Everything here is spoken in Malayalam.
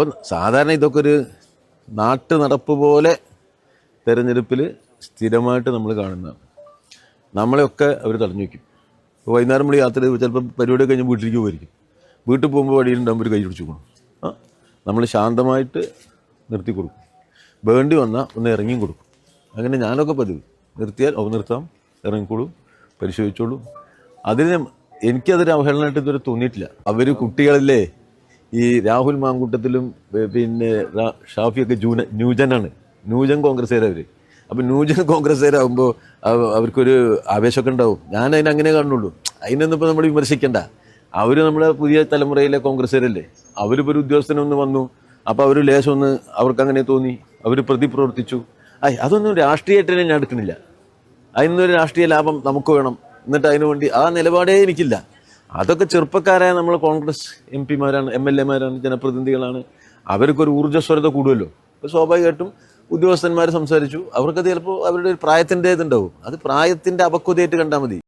അപ്പം സാധാരണ ഇതൊക്കെ ഒരു നാട്ടു നടപ്പ് പോലെ തിരഞ്ഞെടുപ്പിൽ സ്ഥിരമായിട്ട് നമ്മൾ കാണുന്നതാണ്. നമ്മളെയൊക്കെ അവർ തടഞ്ഞു വയ്ക്കും. ഇപ്പോൾ വൈകുന്നേരം നമ്മൾ യാത്ര ചിലപ്പോൾ പരിപാടി കഴിഞ്ഞ് വീട്ടിലേക്ക് പോയിരിക്കും വീട്ടിൽ പോകുമ്പോൾ വഴിയിലുണ്ടാകുമ്പോൾ ഒരു കൈ പിടിച്ചു ആ നമ്മൾ ശാന്തമായിട്ട് നിർത്തി കൊടുക്കും. വേണ്ടി വന്നാൽ ഒന്ന് ഇറങ്ങിയും കൊടുക്കും. അങ്ങനെ ഞാനൊക്കെ പതിവ്. നിർത്തിയാൽ ഓ നിർത്താം ഇറങ്ങിക്കോളും പരിശോധിച്ചോളൂ. അതിന് എനിക്കതൊരു അവഹേളനമായിട്ട് ഇതുവരെ തോന്നിയിട്ടില്ല. അവർ കുട്ടികളില്ലേ ഈ രാഹുൽ മാങ്കൂട്ടത്തിലും പിന്നെ ഷാഫിയൊക്കെ ജൂന ന്യൂജനാണ്. ന്യൂജൻ കോൺഗ്രസ്സുകാരവർ അപ്പം ന്യൂജൻ കോൺഗ്രസ്സുകാരാകുമ്പോൾ അവർക്കൊരു ആവേശമൊക്കെ ഉണ്ടാവും. ഞാൻ അതിനെ അങ്ങനെ കാണുള്ളൂ അതിനൊന്നും ഇപ്പോൾ നമ്മൾ വിമർശിക്കണ്ട. അവർ നമ്മുടെ പുതിയ തലമുറയിലെ കോൺഗ്രസ്സുകാരല്ലേ. അവരിപ്പോൾ ഒരു ഉദ്യോഗസ്ഥനൊന്ന് വന്നു. അപ്പോൾ അവർ ലേശം ഒന്ന് അവർക്ക് അങ്ങനെ തോന്നി. അവർ പ്രതി പ്രവർത്തിച്ചു. ഐ അതൊന്നും രാഷ്ട്രീയമായിട്ട് ഞാൻ എടുക്കണില്ല. അതിനൊരു രാഷ്ട്രീയ ലാഭം നമുക്ക് വേണം. എന്നിട്ട് അതിനു വേണ്ടി ആ നിലപാടേ എനിക്കില്ല. അതൊക്കെ ചെറുപ്പക്കാരായ നമ്മൾ കോൺഗ്രസ് എം പിമാരാണ് എം എൽ എമാരാണ് ജനപ്രതിനിധികളാണ്. അവർക്കൊരു ഊർജസ്വരത കൂടുമല്ലോ. അപ്പോൾ സ്വാഭാവികമായിട്ടും ഉദ്യോഗസ്ഥന്മാർ സംസാരിച്ചു. അവർക്ക് ചിലപ്പോൾ അവരുടെ ഒരു പ്രായത്തിന്റെ ഇതുണ്ടാവും അത് പ്രായത്തിന്റെ അപക്വതയായിട്ട് കണ്ടാൽ മതി.